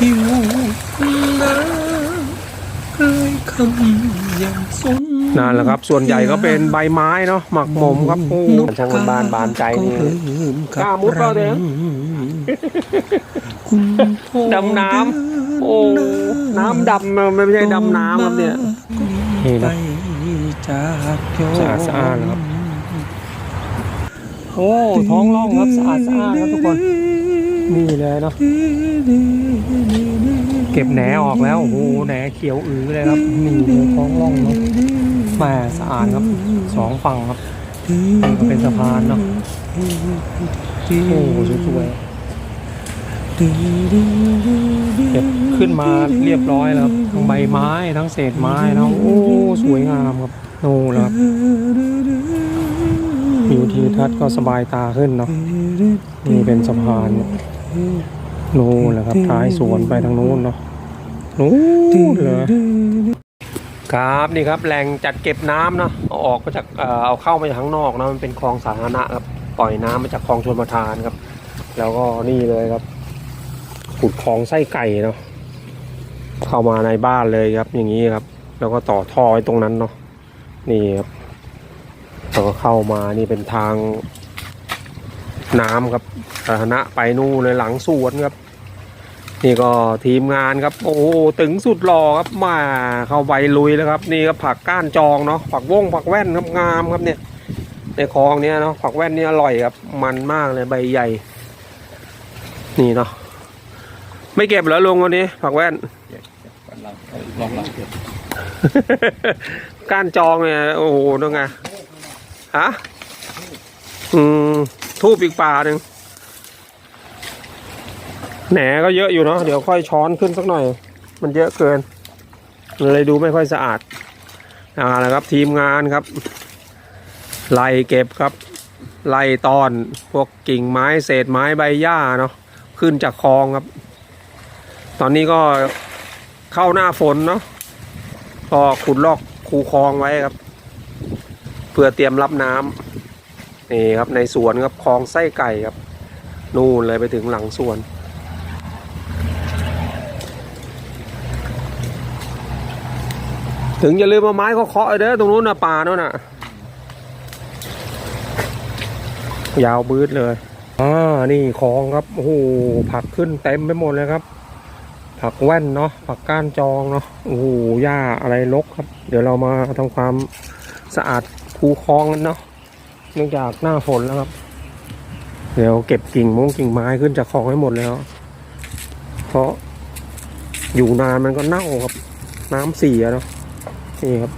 หิวน้ำเคยคำยังสนนั่นแหละครับ ส่วนใหญ่ก็เป็นใบไม้เนาะหมักหมมครับโอ้ช่างบ้านบานใจนี่กล้ามุดเปล่าเด้อคุณพ่อดำน้ำโอ้น้ำดำมันไม่ใช่ดำน้ำครับเนี่ยนี่นะสะอาดสะอาดครับ โอ้ท้องร่องครับสะอาดสะอาดครับทุกคน นี่เลยเนาะเก็บแหนออกแล้วโอ้โหแหนเขียวอือเลยครับนี่เลยท้องร่องเนาะแหมสะอาดครับสองฝั่งครับนี่ก็เป็นสะพานเนาะโอ้สวยๆเก็บขึ้นมาเรียบร้อยแล้วครับทั้งใบไม้ทั้งเศษไม้ทั้งโอ้สวยงามครับโอ้แล้วครับ วิวทิวทัศน์ก็สบายตาขึ้นเนาะนี่เป็นสะพานเนี่ยนู่นแหละครับท้ายสวนไปทางนู้นเนาะนู้นเลยครับนี่ครับแหล่งจัดเก็บน้ำเนาะเอาออกมาจากเอ่อเอาเข้ามาจากข้างนอกเนาะมันเป็นคลองสาธารณะครับปล่อยน้ำมาจากคลองชลประทานครับ แล้วก็นี่เลยครับขุดคลองไส้ไก่เนาะเข้ามาในบ้านเลยครับ อย่างนี้ครับ แล้วก็ต่อท่อไว้ตรงนั้นเนาะนี่ครับ แล้วก็เข้ามานี่เป็นทางน้ำครับสาธารณะไปนู่นเลยหลังสวนครับ นี่ก็ทีมงานครับ โอ้โหตึงสุดหล่อครับมาเข้าใบลุยแล้วครับ นี่ครับผักก้านจองเนาะผักวงผักแว่นครับงามครับเนี่ย ในคลองเนี้ยเนาะผักแว่นนี่อร่อยครับ มันมากเลยใบใหญ่ นี่เนาะไม่เก็บเหรอลุงวันนี้ ผักแว่นลองลองเก็บก้านจองเนี่ยโอ้โหนั่นไง ฮะอืม ทูบอีกป่าหนึ่งแหนก็เยอะอยู่เนาะเดี๋ยวค่อยช้อนขึ้นสักหน่อย มันเยอะเกินเลยดูไม่ค่อยสะอาดอ่าล้วครับทีมงานครับ ไล่เก็บครับ ไล่ตอนพวกกิ่งไม้เศษไม้ใบหญ้าเนาะขึ้นจากคลองครับ ตอนนี้ก็เข้าหน้าฝนเนาะก็ขุดลอกคูคลองไว้ครับ พื่อเตรียมรับน้ำนี่ครับในสวนครับคลองไส้ไก่ครับ นู่นเลยไปถึงหลังสวนถึงอย่าลืมเอาไม้เคาะๆเด้อตรงนู้นนะป่าโน่นน่ะ ยาวบืดเลยอ่านี่คลองครับโอ้โหผักขึ้นเต็มไปหมดเลยครับ ผักแว่นเนาะผักก้านจองเนาะโอ้โหหญ้าอะไรรกครับ เดี๋ยวเรามาทำความสะอาด คูคลองกันเนาะเนื่องจากหน้าฝนแล้วครับ เดี๋ยวเก็บกิ่งมงกิ่งไม้ขึ้นจากคลองให้หมดแล้ว เพราะอยู่นานมันก็เน่าครับ น้ำเสียเนาะนี่ครับ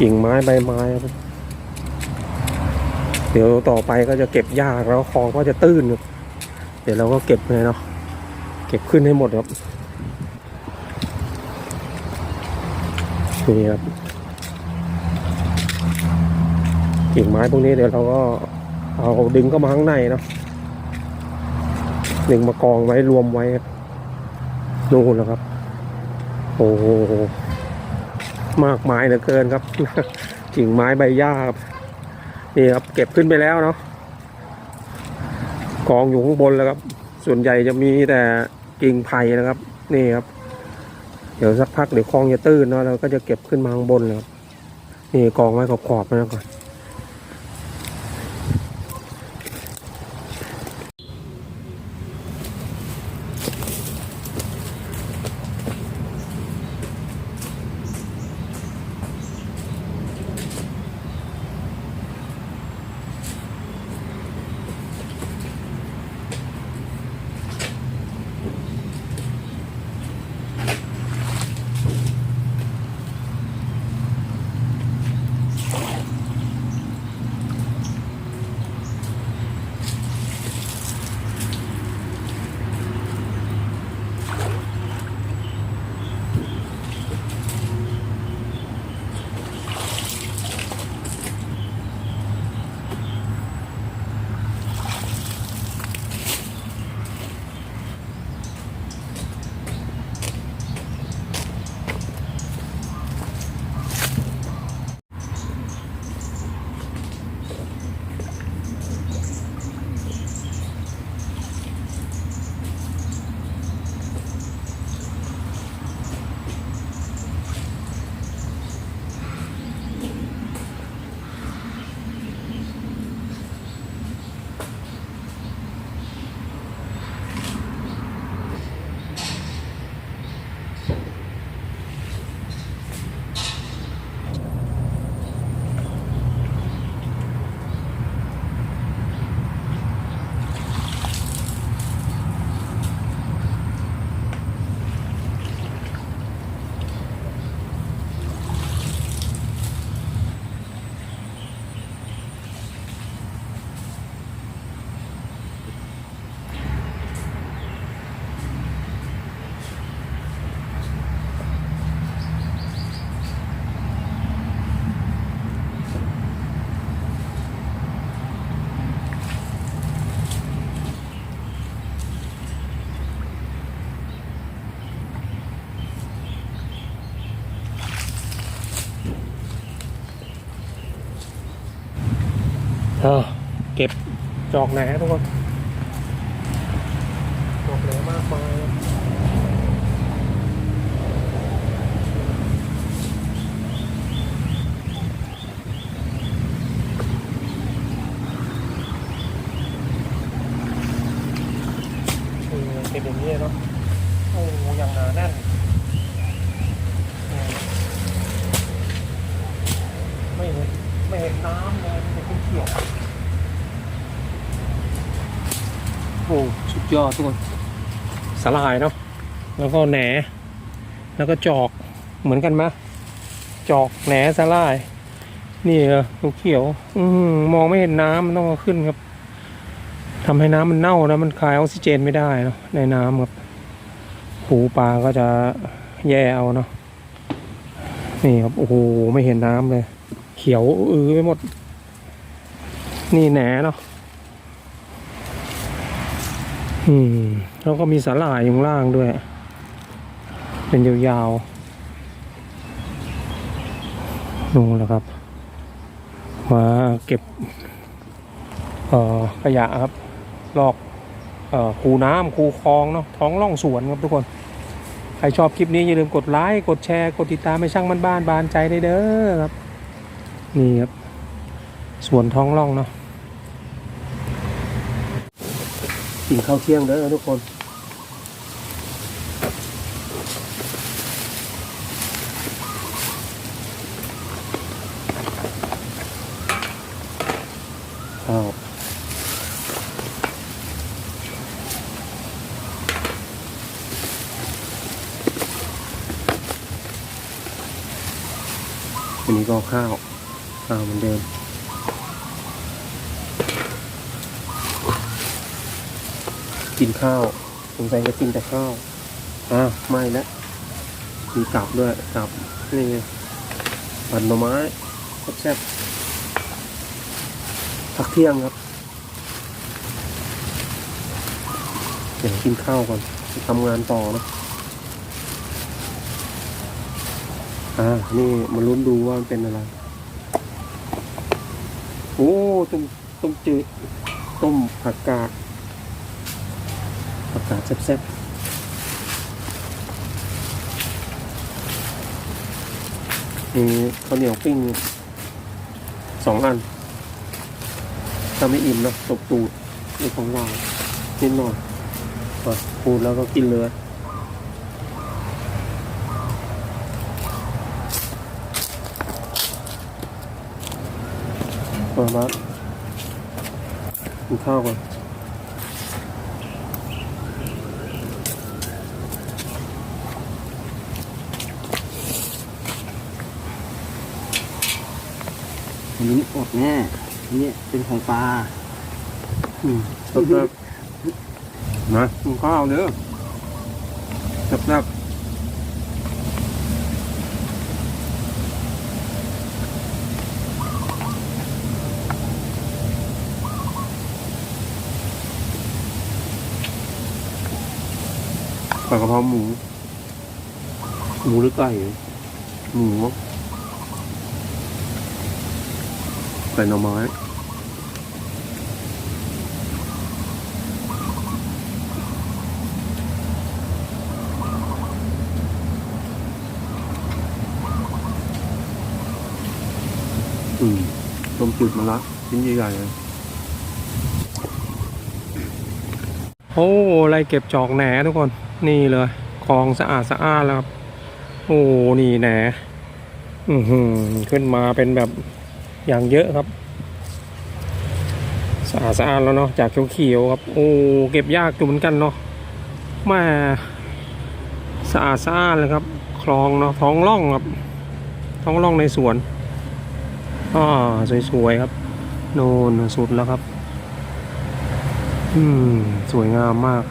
กิ่งไม้ใบไม้ครับเดี๋ยวต่อไปก็จะเก็บหญ้าแล้วคลองก็จะตื้นครับเดี๋ยวเราก็เก็บเลยเนาะเก็บขึ้นให้หมดครับนี่ครับ กิ่งไม้พวกนี้เดี๋ยวเราก็เอาดึงเข้ามาข้างในเนาะดึงมากองไว้รวมไว้นู่นแล้วครับ โอ้โหมากมายเหลือเกินครับกิ่งไม้ใบหญ้าครับนี่ครับเก็บขึ้นไปแล้วเนาะกองอยู่ข้างบนแล้วครับ ส่วนใหญ่จะมีแต่กิ่งไผ่นะครับ นี่ครับ เดี๋ยวสักพักเดี๋ยวคลองจะตื้นเนาะเราก็จะเก็บขึ้นมาข้างบนเลยครับนี่กองไว้ขอบๆนะก่อน อ่าเก็บจอกแหนทุกคนจอกแหนมากมายเออเก็บอย่างนี้เนาะโอ้โหอย่างหนาแน่นเนี่ยไม่เห็นไม่เห็นน้ำเลยมันเป็นเขียว โอ้สุดยอดทุกคนสลายเนาะแล้วก็แหน แล้วก็จอกเหมือนกันไหมจอกแหนสลาย นี่เหรอลูกเขียว อืมมองไม่เห็นน้ำมันต้องขึ้นครับทำให้น้ำมันเน่านะมันคายออกซิเจนไม่ได้เนาะในน้ำครับหูปลาก็จะแย่เอาเนาะนี่ครับโอ้โหไม่เห็นน้ำเลย เขียวอือไปหมด นี่แหนเนาะ อืม แล้วก็มีสาหร่ายอยู่ล่างด้วย เป็นยาวๆนู่นแหละครับ มาเก็บเอ่อขยะครับ ลอกเอ่อคูน้ำคูคลองเนาะท้องร่องสวนครับทุกคน ใครชอบคลิปนี้อย่าลืมกดไลค์ กดแชร์ กดติดตามไปช่างบ้านบ้านบานใจได้เด้อครับ นี่ครับ สวนท้องร่องเนาะ กินข้าวเที่ยงเด้อทุกคน ข้าวอันนี้ก็ข้าวข้าวเหมือนเดิม กินข้าวสงสัยจะกินแต่ข้าวอ่าไม่แล้วมีกลับด้วยกลับนี่ไงผัดหน่อไม้แซ่บๆพักเที่ยงครับเดี๋ยวกินข้าวก่อนไปทำงานต่อนะอ่านี่มาลุ้นดูว่ามันเป็นอะไร โอ้ต้มต้มจืดต้มผักกาด ผักกาดแซ่บๆมีข้าวเหนียวปิ้งสองอันถ้าไม่อิ่มนะตบตูดในของเรานิดหน่อยก็พูดแล้วก็กินเลยเปิดมากินข้าวก่อน นนี้อดแน่นี่เป็นของปลาอืมแซ่บๆนะกินข้าวเด้อแซ่บๆปลากระเพราหมู หมูหรือไก่ หมูใส่หน่อไม้อืมต้มจืดมะระชิ้นใหญ่ๆเลยโอ้ไรเก็บจอกแหนทุกคน นี่เลยคลองสะอาดสะอาดแล้วครับ โอ้ นี่แหน อือหือ ขึ้นมาเป็นแบบ อย่างเยอะครับสะอาดสะอาดแล้วเนาะจากเขียวๆครับโอ้เก็บยากอยู่เหมือนกันเนาะแม่สะอาดสะอาดเลยครับ คลองเนาะท้องร่องครับ ท้องร่องในสวนอ่าสวยๆครับ โน่นสุดแล้วครับ อืม สวยงามมาก